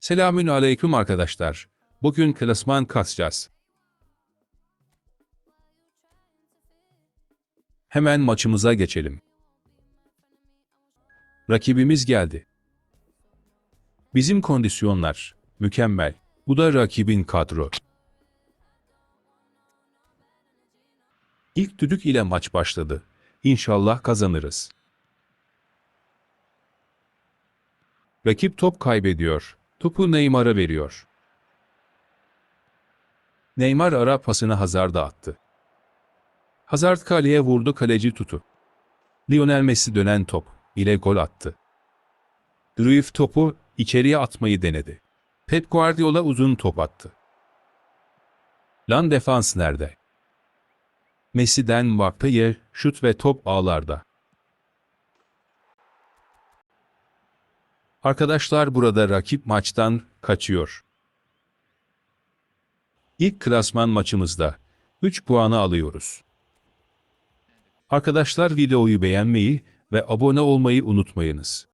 Selamün aleyküm arkadaşlar. Bugün klasman kasacağız. Hemen maçımıza geçelim. Rakibimiz geldi. Bizim kondisyonlar mükemmel. Bu da rakibin kadro. İlk düdük ile maç başladı. İnşallah kazanırız. Rakip top kaybediyor. Topu Neymar'a veriyor. Neymar ara pasını Hazard'a attı. Hazard kaleye vurdu kaleci tutu. Lionel Messi dönen top ile gol attı. Cruyff topu içeriye atmayı denedi. Pep Guardiola uzun top attı. Lan defans nerede? Messi'den Mbappe'ye şut ve top ağlarda. Arkadaşlar burada rakip maçtan kaçıyor. İlk klasman maçımızda 3 puanı alıyoruz. Arkadaşlar videoyu beğenmeyi ve abone olmayı unutmayınız.